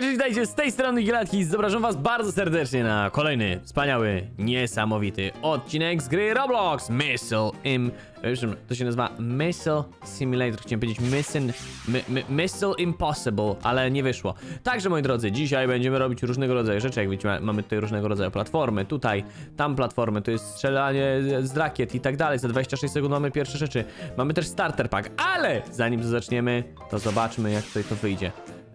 Cześć, witajcie, z tej strony Gilatki, zapraszam was bardzo serdecznie na kolejny, wspaniały, niesamowity odcinek z gry Roblox Missile Im... Przepraszam, to się nazywa Missile Simulator, chciałem powiedzieć Mission... Missile Impossible, ale nie wyszło. Także, moi drodzy, dzisiaj będziemy robić różnego rodzaju rzeczy, jak widzicie, mamy tutaj różnego rodzaju platformy, tutaj, tam platformy, to jest strzelanie z rakiet i tak dalej, za 26 sekund mamy pierwsze rzeczy. Mamy też starter pack, ale zanim to zaczniemy, to zobaczmy, jak tutaj to wyjdzie.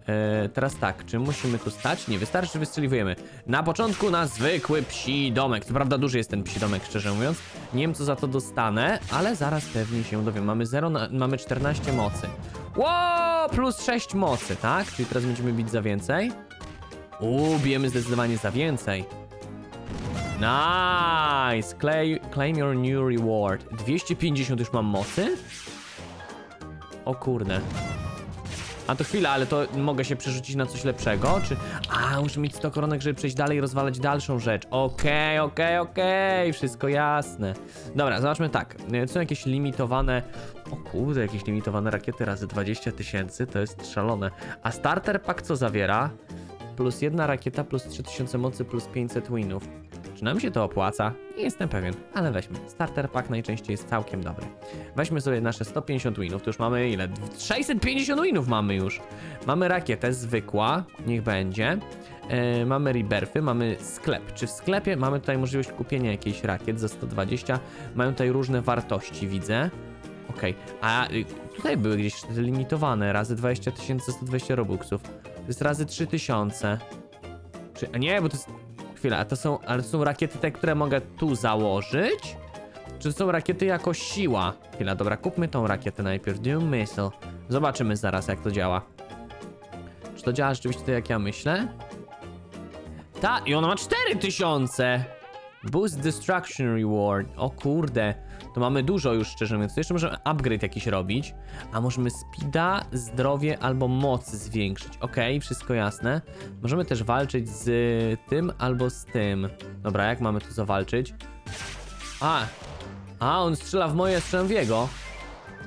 E, teraz tak, czy musimy tu stać? Nie, wystarczy, że wystrzeliwujemy. Na początku na zwykły psi domek. Co prawda duży jest ten psi domek, szczerze mówiąc. Nie wiem, co za to dostanę, ale zaraz pewnie się dowiem. Mamy 0, na, mamy 14 mocy. Ło, plus 6 mocy, tak? Czyli teraz będziemy bić za więcej. Uuu, bijemy zdecydowanie za więcej. Nice! Claim, claim your new reward. 250 już mam mocy? O kurde. A to chwila, ale to mogę się przerzucić na coś lepszego? Czy. A, muszę mieć 100 koronek, żeby przejść dalej i rozwalać dalszą rzecz. Okej, okej, okej, wszystko jasne. Dobra, zobaczmy tak. E, Są jakieś limitowane. O kurde, jakieś limitowane rakiety razy 20 tysięcy, to jest szalone. A starter pack co zawiera? Plus jedna rakieta, plus 3000 mocy, plus 500 winów. Czy nam się to opłaca? Nie jestem pewien, ale weźmy. Starter pack najczęściej jest całkiem dobry. Weźmy sobie nasze 150 winów, to już mamy ile? 650 winów mamy już. Mamy rakietę zwykła, niech będzie. E, mamy rebirthy, mamy sklep. Czy w sklepie mamy tutaj możliwość kupienia jakiejś rakiet za 120? Mają tutaj różne wartości, widzę. Okej, a y, tutaj były gdzieś limitowane, razy 20 tysięcy, 120 robuxów. To jest razy 3000. Czy, a nie, bo to jest... Chwila, a to są, ale to są rakiety te, które mogę tu założyć? Czy to są rakiety jako siła? Chwila, dobra, kupmy tą rakietę najpierw. Doom Missile. Zobaczymy zaraz, jak to działa. Czy to działa rzeczywiście tak, jak ja myślę? Ta, i ona ma 4000! Boost Destruction Reward. O kurde, to mamy dużo już, szczerze mówiąc. To jeszcze możemy upgrade jakiś robić. A możemy speeda, zdrowie albo moc zwiększyć. Okej, wszystko jasne. Możemy też walczyć z tym albo z tym. Dobra, jak mamy tu zawalczyć? A, a on strzela w moje, strzelam w jego.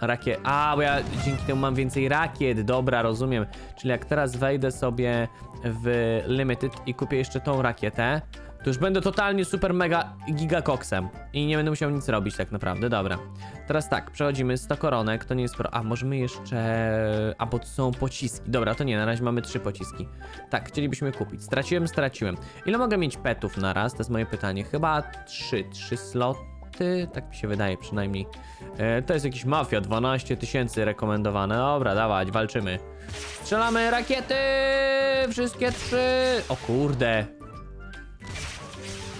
Rakiet. A, bo ja dzięki temu mam więcej rakiet. Dobra, rozumiem. Czyli jak teraz wejdę sobie w Limited i kupię jeszcze tą rakietę, to już będę totalnie super mega gigakoksem. I nie będę musiał nic robić tak naprawdę. Dobra. Teraz tak, przechodzimy 100 koronek, to nie jest pro... A, możemy jeszcze... A, bo to są pociski. Dobra, to nie, na razie mamy trzy pociski. Tak, chcielibyśmy kupić. Straciłem, straciłem. Ile mogę mieć petów na raz? To jest moje pytanie. Chyba trzy, trzy sloty. Tak mi się wydaje przynajmniej. E, to jest jakiś mafia, 12 tysięcy rekomendowane. Dobra, dawać, walczymy. Strzelamy rakiety! Wszystkie trzy! O kurde.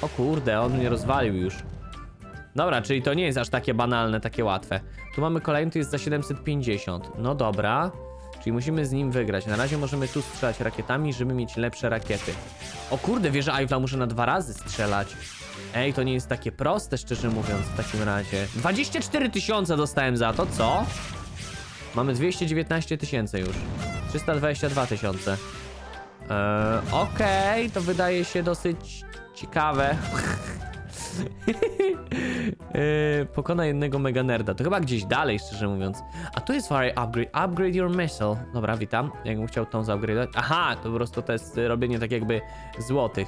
O kurde, on mnie rozwalił już. Dobra, czyli to nie jest aż takie banalne, takie łatwe. Tu mamy kolejny, tu jest za 750. No dobra. Czyli musimy z nim wygrać. Na razie możemy tu strzelać rakietami, żeby mieć lepsze rakiety. O kurde, wieża Eiffla muszę na dwa razy strzelać. Ej, to nie jest takie proste, szczerze mówiąc, w takim razie. 24 tysiące dostałem za to, co? Mamy 219 tysięcy już. 322 tysiące. Eee, Okej, to wydaje się dosyć ciekawe. Eee, pokona jednego mega nerda. To chyba gdzieś dalej, szczerze mówiąc. A tu jest fire upgrade. Upgrade your missile. Dobra, witam. Jakbym chciał tą zaupgrade'ować. Aha, to po prostu to jest y, robienie tak jakby złotych.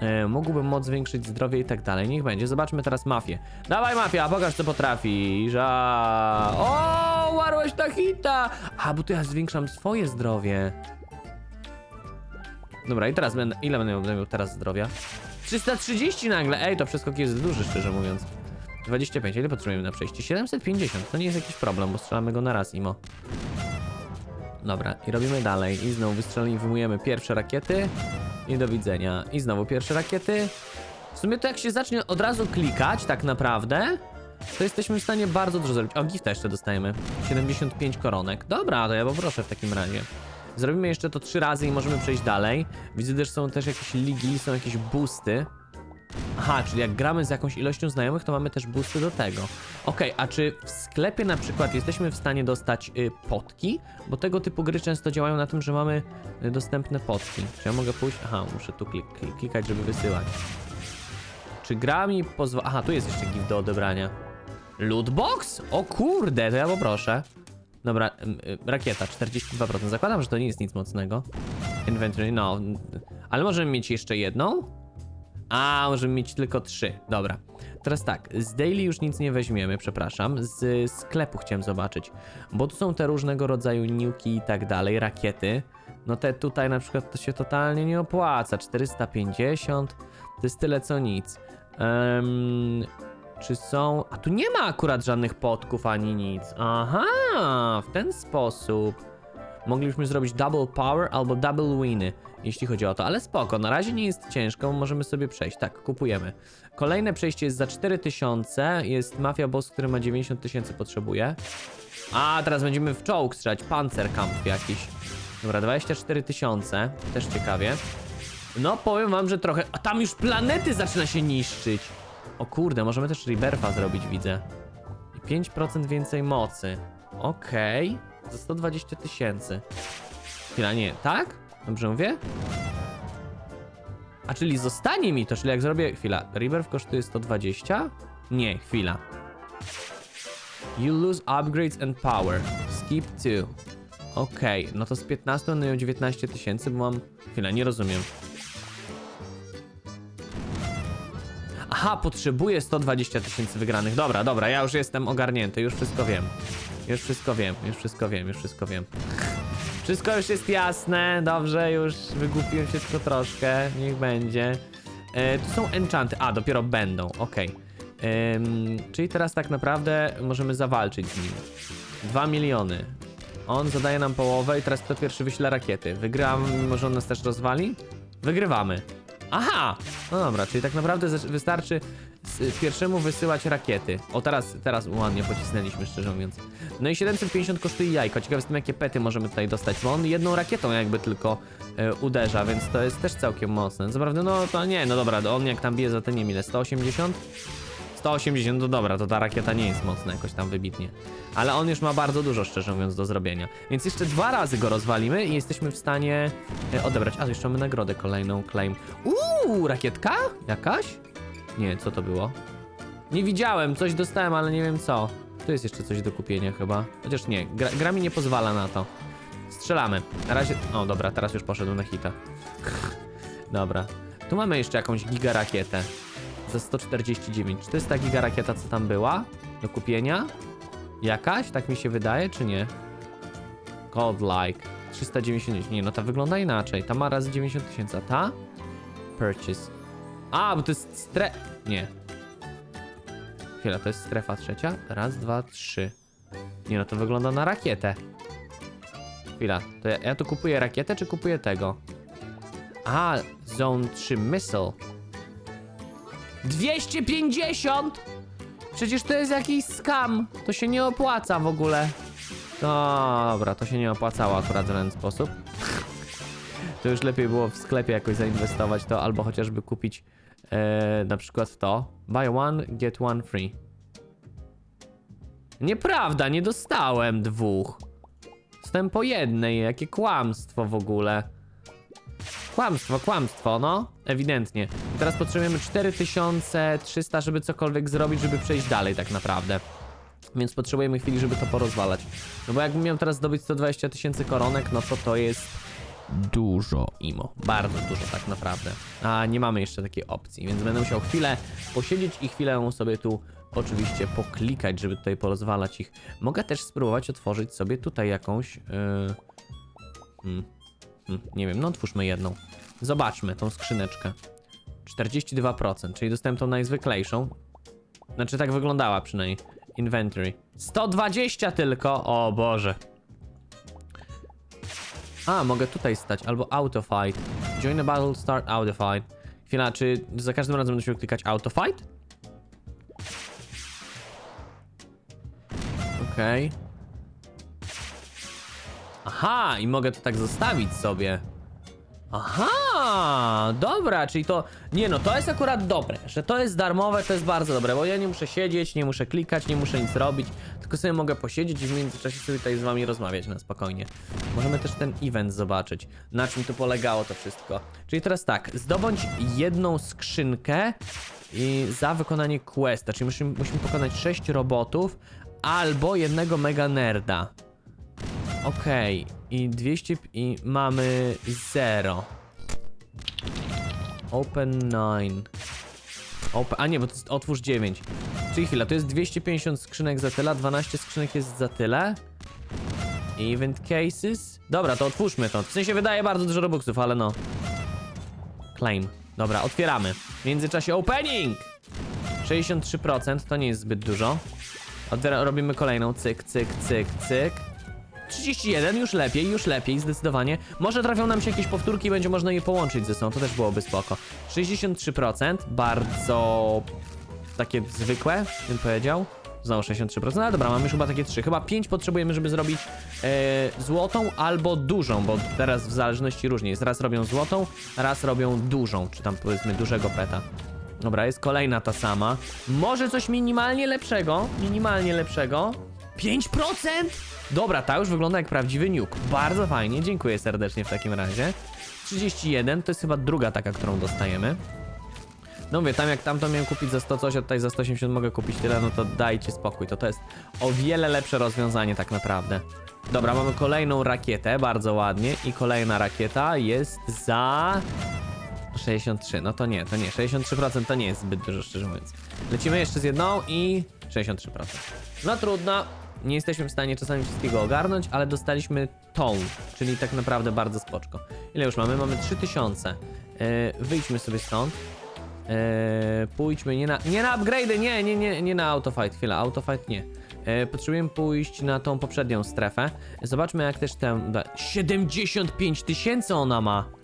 E, mógłbym moc zwiększyć zdrowie i tak dalej. Niech będzie. Zobaczmy teraz mafię. Dawaj mafia, pokaż co potrafisz. A... O, umarłeś na hita! A, bo to ja zwiększam swoje zdrowie. Dobra, i teraz będę. Ile będę miał teraz zdrowia? 330 nagle! Ej, to przeskok jest duży, szczerze mówiąc. 25, ile potrzebujemy na przejście? 750, to nie jest jakiś problem, bo strzelamy go na raz, imo. Dobra, i robimy dalej. I znowu wystrzeliwujemy pierwsze rakiety. I do widzenia. I znowu pierwsze rakiety. W sumie to jak się zacznie od razu klikać, tak naprawdę, to jesteśmy w stanie bardzo dużo zrobić. O, gifta jeszcze dostajemy. 75 koronek. Dobra, to ja poproszę w takim razie. Zrobimy jeszcze to trzy razy i możemy przejść dalej. Widzę, że są też jakieś ligi, są jakieś boosty. Aha, czyli jak gramy z jakąś ilością znajomych, to mamy też boosty do tego. Okej, a czy w sklepie na przykład jesteśmy w stanie dostać y, potki? Bo tego typu gry często działają na tym, że mamy y, dostępne potki. Czy ja mogę pójść? Aha, muszę tu klik klik klikać, żeby wysyłać. Czy gra mi pozwala... Aha, tu jest jeszcze gift do odebrania. Lootbox? O kurde, to ja poproszę. Dobra, y, rakieta, 42%. Zakładam, że to nie jest nic mocnego. inventory, no. Ale możemy mieć jeszcze jedną? A, możemy mieć tylko trzy. Dobra. Teraz tak, z daily już nic nie weźmiemy, przepraszam. Z sklepu chciałem zobaczyć. Bo tu są te różnego rodzaju niuki i tak dalej, rakiety. No te tutaj na przykład to się totalnie nie opłaca. 450 to jest tyle co nic. Em, czy są. A tu nie ma akurat żadnych podków ani nic. Aha, w ten sposób. Moglibyśmy zrobić double power albo double winy, jeśli chodzi o to, ale spoko, na razie nie jest ciężko, możemy sobie przejść. Tak, kupujemy. Kolejne przejście jest za 4000, jest Mafia Boss, który ma 90 tysięcy potrzebuje. A, teraz będziemy w czołg strzelać, Panzerkampf jakiś. Dobra, 24 tysiące, też ciekawie. No, powiem wam, że trochę... A tam już planety zaczyna się niszczyć. O kurde, możemy też Rebirtha zrobić, widzę. I 5% więcej mocy. Okej. Za 120 tysięcy. Chwila, nie, tak? Dobrze mówię? A czyli zostanie mi to, czyli jak zrobię... Chwila, Rebirth kosztuje 120? Nie, chwila. You lose upgrades and power. Skip 2. Okej, no to z 15 na 19 tysięcy, bo mam... Chwila, nie rozumiem. Aha, potrzebuję 120 tysięcy wygranych. Dobra, dobra, ja już jestem ogarnięty, już wszystko wiem. Już wszystko wiem, już wszystko wiem, już wszystko wiem. Wszystko już jest jasne, dobrze, już wygłupiłem się tylko troszkę, niech będzie. E, tu są enchanty, a dopiero będą, okej. Ym, czyli teraz tak naprawdę możemy zawalczyć z nim. 2 miliony. On zadaje nam połowę i teraz kto pierwszy wyśle rakiety. Wygramy, mimo że on nas też rozwali? Wygrywamy. Aha! No dobra, czyli tak naprawdę wystarczy pierwszemu wysyłać rakiety. O, teraz, teraz ładnie pocisnęliśmy, szczerze mówiąc. No i 750 kosztuje jajko. Ciekawe jestem, jakie pety możemy tutaj dostać, bo on jedną rakietą jakby tylko e, uderza, więc to jest też całkiem mocne. Co prawda, no to nie, no dobra, on jak tam bije za ten nie wiem ile, 180? 180, no dobra, to ta rakieta nie jest mocna jakoś tam wybitnie. Ale on już ma bardzo dużo, szczerze mówiąc, do zrobienia. Więc jeszcze dwa razy go rozwalimy i jesteśmy w stanie e, odebrać. A, jeszcze mamy nagrodę kolejną, claim. Uuu, rakietka? Jakaś? Nie, co to było? Nie widziałem, coś dostałem, ale nie wiem co. Tu jest jeszcze coś do kupienia chyba. Chociaż nie, gra, gra mi nie pozwala na to. Strzelamy. Na razie... O, dobra, teraz już poszedł na hita. dobra. Tu mamy jeszcze jakąś giga rakietę. Za 149. Czy to jest ta giga rakieta, co tam była? Do kupienia? Jakaś? Tak mi się wydaje, czy nie? Godlike. 390. Nie, no ta wygląda inaczej. Ta ma razy 90 tysięcy, a ta? Purchase. A, bo to jest stre... Nie. Chwila, to jest strefa trzecia. Raz, dwa, trzy. Nie no, to wygląda na rakietę. Chwila, to ja, ja tu kupuję rakietę, czy kupuję tego? A, Zone 3 Missile. 250! Przecież to jest jakiś skam. To się nie opłaca w ogóle. Dobra, to się nie opłacało akurat w ten sposób. To już lepiej było w sklepie jakoś zainwestować to, albo chociażby kupić e, na przykład to. Buy one, get one free. Nieprawda, nie dostałem dwóch. Dostałem po jednej, jakie kłamstwo w ogóle. Kłamstwo, kłamstwo, no. Ewidentnie. Teraz potrzebujemy 4300, żeby cokolwiek zrobić, żeby przejść dalej tak naprawdę. Więc potrzebujemy chwili, żeby to porozwalać. No bo jakbym miał teraz zdobyć 120 tysięcy koronek, no to to jest dużo imo. Bardzo dużo tak naprawdę. A nie mamy jeszcze takiej opcji, więc będę musiał chwilę posiedzieć i chwilę sobie tu oczywiście poklikać, żeby tutaj porozwalać ich. Mogę też spróbować otworzyć sobie tutaj jakąś... Yy... Hmm. Hmm, nie wiem, no otwórzmy jedną. Zobaczmy tą skrzyneczkę. 42%, czyli dostałem tą najzwyklejszą. Znaczy tak wyglądała przynajmniej. Inventory. 120 tylko! O Boże. A, mogę tutaj stać, albo auto fight. Join the battle, start auto fight. Chwila, czy za każdym razem musimy klikać auto fight? Okej. Aha, i mogę to tak zostawić sobie. Aha, dobra, czyli to. Nie no, to jest akurat dobre, że to jest darmowe, to jest bardzo dobre, bo ja nie muszę siedzieć, nie muszę klikać, nie muszę nic robić, tylko sobie mogę posiedzieć i w międzyczasie sobie tutaj z wami rozmawiać na spokojnie. Możemy też ten event zobaczyć, na czym tu polegało to wszystko. Czyli teraz tak, zdobądź jedną skrzynkę i za wykonanie questa, czyli musimy, musimy pokonać 6 robotów albo jednego mega nerda. Okej. I 200 i mamy 0. Open 9. Open, a nie, bo to jest otwórz 9. Czyli chwila, to jest 250 skrzynek za tyle, a 12 skrzynek jest za tyle. Event cases. Dobra, to otwórzmy to. W sensie wydaje bardzo dużo robuxów, ale no. Claim. Dobra, otwieramy. W międzyczasie opening! 63% to nie jest zbyt dużo. Robimy kolejną. Cyk, cyk, cyk, cyk. 31, już lepiej, już lepiej, zdecydowanie. Może trafią nam się jakieś powtórki i będzie można je połączyć ze sobą, to też byłoby spoko. 63%, bardzo takie zwykłe, bym powiedział. Znowu 63%, ale dobra, mamy już chyba takie 3. Chyba 5 potrzebujemy, żeby zrobić e, złotą albo dużą, bo teraz w zależności różnie jest. Raz robią złotą, raz robią dużą, czy tam powiedzmy dużego peta. Dobra, jest kolejna ta sama. Może coś minimalnie lepszego, minimalnie lepszego. 5%? Dobra, ta już wygląda jak prawdziwy nuke. Bardzo fajnie, dziękuję serdecznie w takim razie. 31 to jest chyba druga taka, którą dostajemy. No mówię, tam jak tamto miałem kupić za 100 coś, a tutaj za 180 mogę kupić tyle, no to dajcie spokój. To to jest o wiele lepsze rozwiązanie tak naprawdę. Dobra, mamy kolejną rakietę, bardzo ładnie. I kolejna rakieta jest za... 63, no to nie, to nie, 63% to nie jest zbyt dużo, szczerze mówiąc. Lecimy jeszcze z jedną i 63%. No trudno, nie jesteśmy w stanie czasami wszystkiego ogarnąć, ale dostaliśmy tą, czyli tak naprawdę bardzo spoczko. Ile już mamy? Mamy 3000. Yy, wyjdźmy sobie stąd. Yy, pójdźmy nie na, nie na upgrade, nie, nie, nie, nie na autofight, chwila, autofight nie. Yy, potrzebujemy pójść na tą poprzednią strefę. Zobaczmy jak też tę... da- 75 tysięcy ona ma!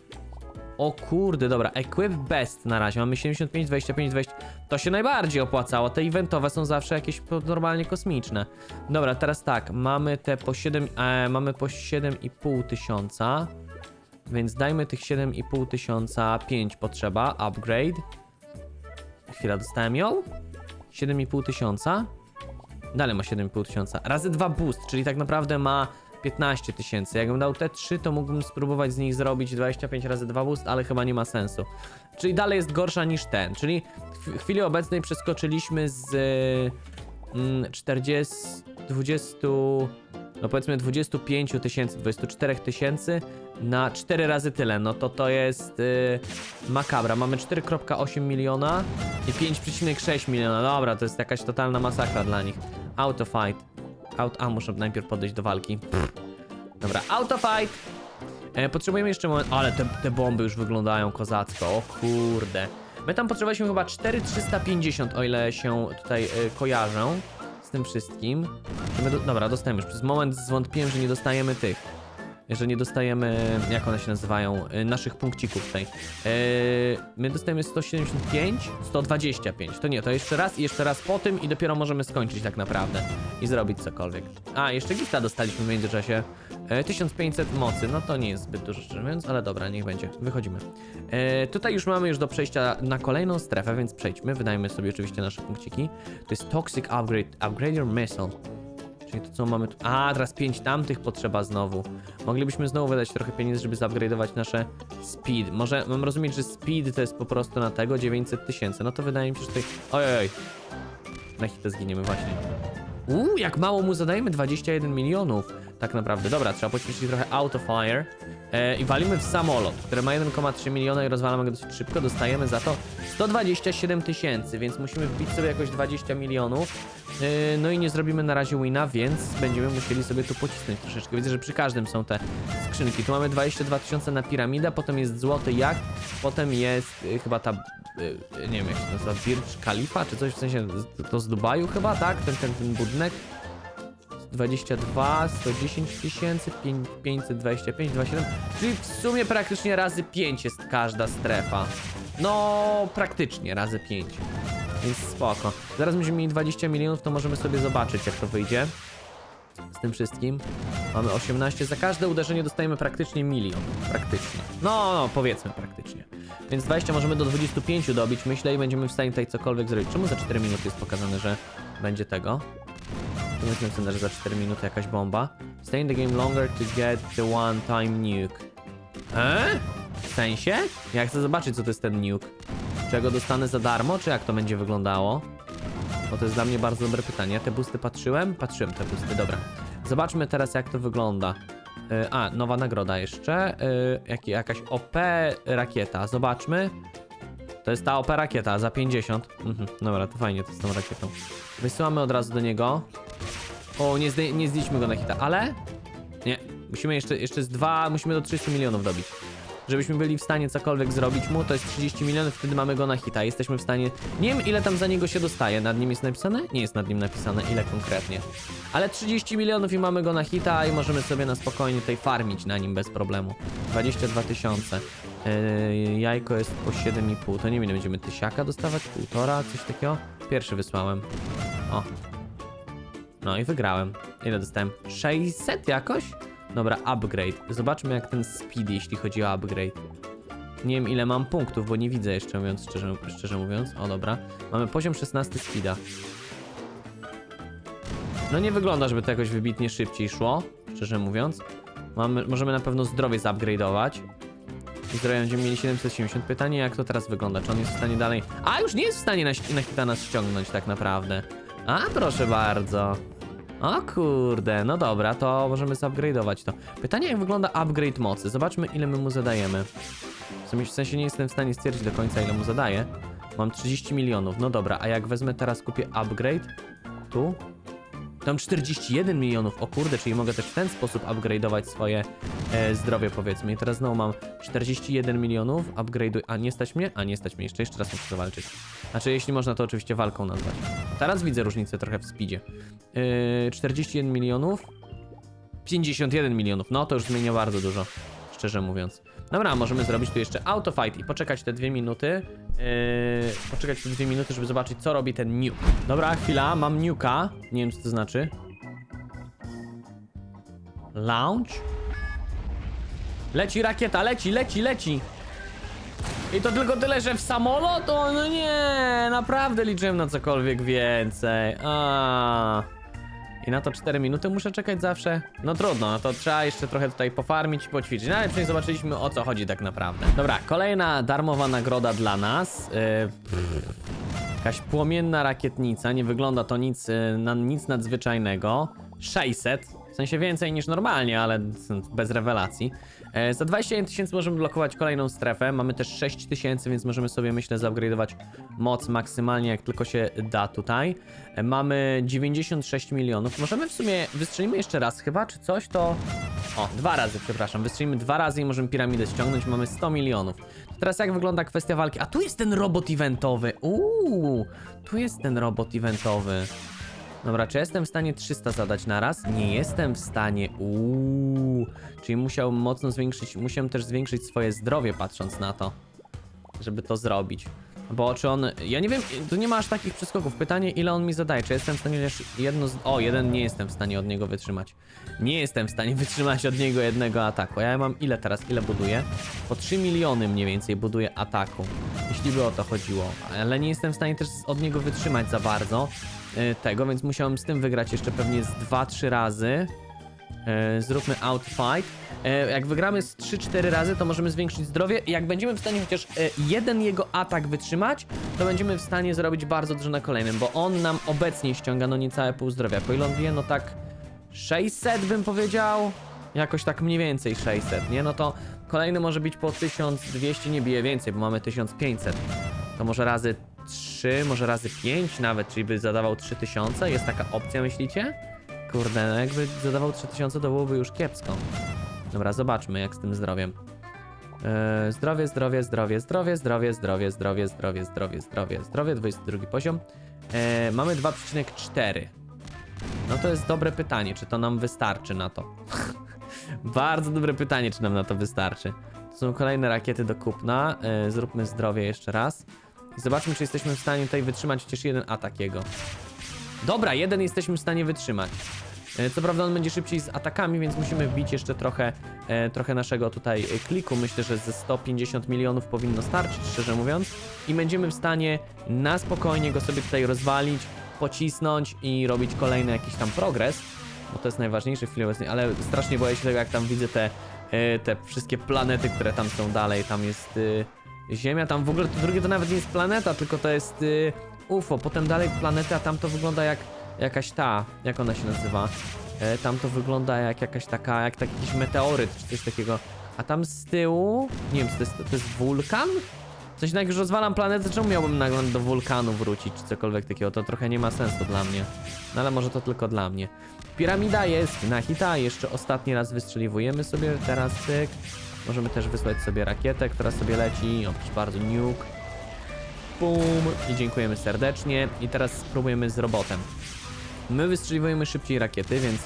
O kurde, dobra, equip best na razie, mamy 75, 25, 20, to się najbardziej opłacało, te eventowe są zawsze jakieś normalnie kosmiczne. Dobra, teraz tak, mamy te po 7, e, mamy po 7,5 tysiąca, więc dajmy tych 7,5 tysiąca, 5 potrzeba, upgrade. Chwila, dostałem ją? 7,5 tysiąca? Dalej ma 7,5 tysiąca, razy 2 boost, czyli tak naprawdę ma 15 tysięcy. Jakbym dał te 3, to mógłbym spróbować z nich zrobić 25 razy 2 boost, ale chyba nie ma sensu. Czyli dalej jest gorsza niż ten. Czyli w chwili obecnej przeskoczyliśmy z mm, 40, 20, no powiedzmy 25 tysięcy, 24 tysięcy na 4 razy tyle. No to to jest y, makabra. Mamy 4,8 miliona i 5,6 miliona. Dobra, to jest jakaś totalna masakra dla nich. Autofight. Out, a, muszę najpierw podejść do walki. Pff. Dobra, autofight! E, potrzebujemy jeszcze moment. Ale te, te bomby już wyglądają kozacko. O kurde. My tam potrzebowaliśmy chyba 4350, o ile się tutaj e, kojarzę z tym wszystkim. Do, dobra, dostajemy już. Przez moment zwątpiłem, że nie dostajemy tych. Że nie dostajemy, jak one się nazywają, e, naszych punkcików tutaj. E, my dostajemy 175, 125. To nie, to jeszcze raz i jeszcze raz po tym i dopiero możemy skończyć tak naprawdę. I zrobić cokolwiek. A, jeszcze gifta dostaliśmy w międzyczasie. E, 1500 mocy, no to nie jest zbyt dużo szczerze mówiąc, ale dobra, niech będzie. Wychodzimy. Tutaj już mamy już do przejścia na kolejną strefę, więc przejdźmy. Wydajmy sobie oczywiście nasze punkciki. To jest Toxic Upgrade, Upgrade Your Missile. Czyli to co mamy tu? A, teraz 5 tamtych potrzeba znowu. Moglibyśmy znowu wydać trochę pieniędzy, żeby zupgrade'ować nasze speed. Może mam rozumieć, że speed to jest po prostu na tego 900 tysięcy. No to wydaje mi się, że tutaj... Oj, oj, oj. Na hita zginiemy właśnie. Uuu, jak mało mu zadajemy? 21 milionów. Tak naprawdę. Dobra, trzeba poćwiczyć trochę autofire. E, I walimy w samolot, który ma 1,3 miliona i rozwalamy go dosyć szybko. Dostajemy za to 127 tysięcy, więc musimy wbić sobie jakoś 20 milionów. E, no i nie zrobimy na razie wina, więc będziemy musieli sobie tu pocisnąć troszeczkę. Widzę, że przy każdym są te skrzynki. Tu mamy 22 tysiące na piramidę, potem jest złoty jacht, potem jest e, chyba ta, e, nie wiem jak się nazywa, Birch Khalifa, czy coś w sensie, to z Dubaju chyba, tak? Ten, ten, ten budynek. 22, 110 tysięcy, 525, 27, czyli w sumie praktycznie razy 5 jest każda strefa. No, praktycznie razy 5. Więc spoko. Zaraz będziemy mieli 20 milionów, to możemy sobie zobaczyć, jak to wyjdzie. Z tym wszystkim. Mamy 18. Za każde uderzenie dostajemy praktycznie milion. Praktycznie. No, no, powiedzmy praktycznie. Więc 20 możemy do 25 dobić, myślę, i będziemy w stanie tutaj cokolwiek zrobić. Czemu za 4 minuty jest pokazane, że będzie tego? Tu jest napisane, że za 4 minuty jakaś bomba. Stay in the game longer to get the one time nuke. E? W sensie? Ja chcę zobaczyć, co to jest ten nuke. Czy ja go dostanę za darmo, czy jak to będzie wyglądało? Bo to jest dla mnie bardzo dobre pytanie. Te busty patrzyłem? Patrzyłem te busty, dobra. Zobaczmy teraz, jak to wygląda. Y, A, nowa nagroda jeszcze. Y, jak, jakaś OP rakieta. Zobaczmy. To jest ta OP rakieta za 50. Mhm, dobra, to fajnie to z tą rakietą. Wysyłamy od razu do niego. O, nie, nie zdjęliśmy go na hita, ale... Nie, musimy jeszcze, jeszcze z dwa, musimy do 300 milionów dobić. Żebyśmy byli w stanie cokolwiek zrobić mu, to jest 30 milionów, wtedy mamy go na hita. Jesteśmy w stanie... Nie wiem, ile tam za niego się dostaje. Nad nim jest napisane? Nie jest nad nim napisane, ile konkretnie. Ale 30 milionów i mamy go na hita i możemy sobie na spokojnie tutaj farmić na nim bez problemu. 22 tysiące. Yy, jajko jest po 7,5. To nie wiem, będziemy tysiaka dostawać? Półtora, coś takiego? Pierwszy wysłałem. O. No i wygrałem. Ile dostałem? 600 jakoś? Dobra, upgrade. Zobaczmy jak ten speed, jeśli chodzi o upgrade. Nie wiem ile mam punktów, bo nie widzę jeszcze mówiąc, szczerze, szczerze mówiąc. O dobra. Mamy poziom 16 speeda. No nie wygląda, żeby to jakoś wybitnie szybciej szło, szczerze mówiąc. Mamy, możemy na pewno zdrowie zupgrade'ować. Zdrowie będziemy mieli 770. Pytanie jak to teraz wygląda, czy on jest w stanie dalej... A, już nie jest w stanie na, na hita nas ściągnąć tak naprawdę. A, proszę bardzo. O kurde, no dobra, to możemy zupgrade'ować to. Pytanie jak wygląda upgrade mocy. Zobaczmy ile my mu zadajemy. W W sensie nie jestem w stanie stwierdzić do końca ile mu zadaję. Mam 30 milionów, no dobra, a jak wezmę teraz kupię upgrade, tu, tam 41 milionów, o kurde, czyli mogę też w ten sposób upgrade'ować swoje e, zdrowie powiedzmy. I teraz znowu mam 41 milionów, upgrade'uj, a nie stać mnie? A nie stać mnie, jeszcze, jeszcze raz muszę zawalczyć. Znaczy, jeśli można to oczywiście walką nazwać. Teraz widzę różnicę trochę w speedzie. Yy, 41 milionów, 51 milionów, no to już zmienia bardzo dużo, szczerze mówiąc. Dobra, możemy zrobić tu jeszcze autofight i poczekać te dwie minuty. Yy, poczekać te dwie minuty, żeby zobaczyć, co robi ten nuke. Dobra, chwila, mam nuka. Nie wiem, co to znaczy. Launch? Leci rakieta, leci, leci, leci. I to tylko tyle, że w samolot? O, no nie, naprawdę liczyłem na cokolwiek więcej. A. I na to 4 minuty muszę czekać zawsze? No trudno, no to trzeba jeszcze trochę tutaj pofarmić i poćwiczyć. No ale przynajmniej zobaczyliśmy o co chodzi tak naprawdę. Dobra, kolejna darmowa nagroda dla nas. Yy, jakaś płomienna rakietnica, nie wygląda to nic, yy, na nic nadzwyczajnego. 600, w sensie więcej niż normalnie, ale bez rewelacji. E, za 21 tysięcy możemy blokować kolejną strefę. Mamy też 6 tysięcy, więc możemy sobie myślę zupgrade'ować moc maksymalnie jak tylko się da tutaj. E, mamy 96 milionów. Możemy w sumie, wystrzelimy jeszcze raz chyba, czy coś to... O, dwa razy, przepraszam. Wystrzelimy dwa razy i możemy piramidę ściągnąć. Mamy 100 milionów. To teraz jak wygląda kwestia walki? A tu jest ten robot eventowy. Uuu, tu jest ten robot eventowy. Dobra, czy jestem w stanie 300 zadać na raz? Nie jestem w stanie. Uuu, czyli musiał mocno zwiększyć, musiałem też zwiększyć swoje zdrowie patrząc na to, żeby to zrobić. Bo czy on, ja nie wiem, tu nie ma aż takich przeskoków. Pytanie, ile on mi zadaje? Czy jestem w stanie chociaż jedno z... O, jeden nie jestem w stanie od niego wytrzymać. Nie jestem w stanie wytrzymać od niego jednego ataku. Ja mam ile teraz, ile buduję? Po 3 miliony mniej więcej buduję ataku. Jeśli by o to chodziło. Ale nie jestem w stanie też od niego wytrzymać za bardzo y, tego, więc musiałem z tym wygrać jeszcze pewnie z 2-3 razy. E, zróbmy outfight. E, jak wygramy z 3-4 razy, to możemy zwiększyć zdrowie. Jak będziemy w stanie chociaż e, jeden jego atak wytrzymać, to będziemy w stanie zrobić bardzo dużo na kolejnym, bo on nam obecnie ściąga no niecałe pół zdrowia. Po ile on bije? No tak 600 bym powiedział. Jakoś tak mniej więcej 600, nie? No to kolejny może być po 1200, nie bije więcej, bo mamy 1500. To może razy 3, może razy 5 nawet, czyli by zadawał 3000. Jest taka opcja, myślicie? Kurde, no jakby zadawał 3000 to byłoby już kiepsko. Dobra, zobaczmy jak z tym zdrowiem. Eee, zdrowie, zdrowie, zdrowie, zdrowie, zdrowie, zdrowie, zdrowie, zdrowie, zdrowie, zdrowie, zdrowie, 22 poziom. Eee, mamy 2,4. No to jest dobre pytanie, czy to nam wystarczy na to. Bardzo dobre pytanie, czy nam na to wystarczy. To są kolejne rakiety do kupna. Eee, zróbmy zdrowie jeszcze raz. I zobaczmy, czy jesteśmy w stanie tutaj wytrzymać chociaż jeden atak jego. Dobra, jeden jesteśmy w stanie wytrzymać. E, Co prawda on będzie szybciej z atakami, więc musimy wbić jeszcze trochę, e, trochę naszego tutaj e, kliku. Myślę, że ze 150 milionów powinno starczyć, szczerze mówiąc. I będziemy w stanie na spokojnie go sobie tutaj rozwalić, pocisnąć i robić kolejny jakiś tam progres. Bo to jest najważniejsze w chwili obecnej, ale strasznie boję się tego, jak tam widzę te, te wszystkie planety, które tam są dalej. Tam jest Ziemia, tam w ogóle to drugie to nawet nie jest planeta, tylko to jest UFO. Potem dalej planety, a tam to wygląda jak jakaś ta, jak ona się nazywa? E, tam to wygląda jak jakaś taka, jak taki jakiś meteoryt czy coś takiego. A tam z tyłu, nie wiem, to jest, to jest wulkan? Coś tak, że rozwalam planetę, czemu miałbym nagle do wulkanu wrócić, czy cokolwiek takiego? To trochę nie ma sensu dla mnie. No ale może to tylko dla mnie. Piramida jest na hita, jeszcze ostatni raz wystrzeliwujemy sobie, teraz tyk. Możemy też wysłać sobie rakietę, która sobie leci, o proszę bardzo, nuke. Bum! I dziękujemy serdecznie. I teraz spróbujemy z robotem. My wystrzeliwujemy szybciej rakiety, więc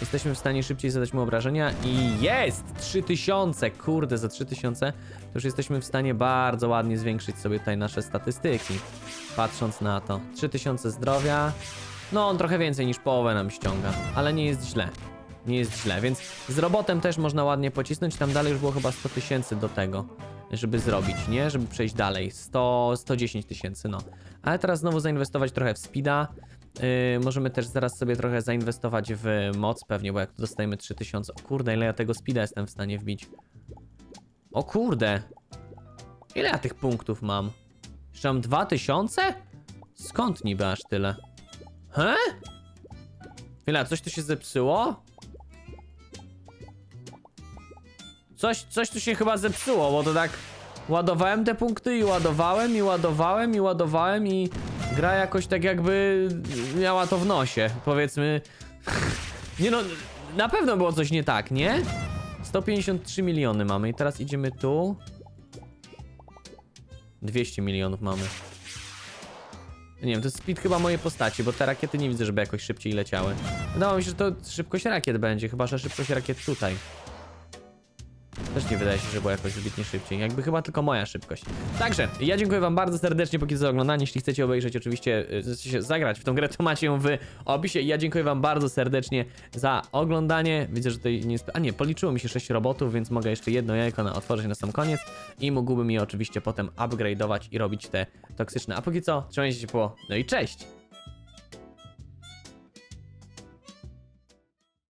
jesteśmy w stanie szybciej zadać mu obrażenia i jest! 3000! Kurde, za 3000 to już jesteśmy w stanie bardzo ładnie zwiększyć sobie tutaj nasze statystyki. Patrząc na to. 3000 zdrowia. No, on trochę więcej niż połowę nam ściąga, ale nie jest źle. Nie jest źle, więc z robotem też można ładnie pocisnąć. Tam dalej już było chyba 100 tysięcy do tego, żeby zrobić, nie? Żeby przejść dalej. 100, 110 tysięcy, no. Ale teraz znowu zainwestować trochę w speeda. Yy, możemy też zaraz sobie trochę zainwestować w moc pewnie, bo jak dostajemy 3000... O kurde, ile ja tego speeda jestem w stanie wbić. O kurde. Ile ja tych punktów mam? Jeszcze mam 2000? Skąd niby aż tyle? He? Chwila, coś tu się zepsuło? Coś, coś tu się chyba zepsuło, bo to tak ładowałem te punkty i ładowałem i ładowałem i ładowałem i gra jakoś tak jakby miała to w nosie, powiedzmy. Nie no, na pewno było coś nie tak, nie? 153 miliony mamy i teraz idziemy tu. 200 milionów mamy. Nie wiem, to jest speed chyba mojej postaci, bo te rakiety nie widzę, żeby jakoś szybciej leciały. Wydawało mi się, że to szybkość rakiet będzie, chyba że szybkość rakiet tutaj. Też nie wydaje się, że było jakoś wybitnie szybciej. Jakby chyba tylko moja szybkość. Także, ja dziękuję wam bardzo serdecznie póki za oglądanie. Jeśli chcecie obejrzeć oczywiście, y, zagrać w tą grę, to macie ją w opisie. Ja dziękuję wam bardzo serdecznie za oglądanie. Widzę, że tutaj nie jest... A nie, policzyło mi się 6 robotów, więc mogę jeszcze jedno jajko na otworzyć na sam koniec. I mógłbym je oczywiście potem upgrade'ować i robić te toksyczne. A póki co, trzymajcie się ciepło. No i cześć!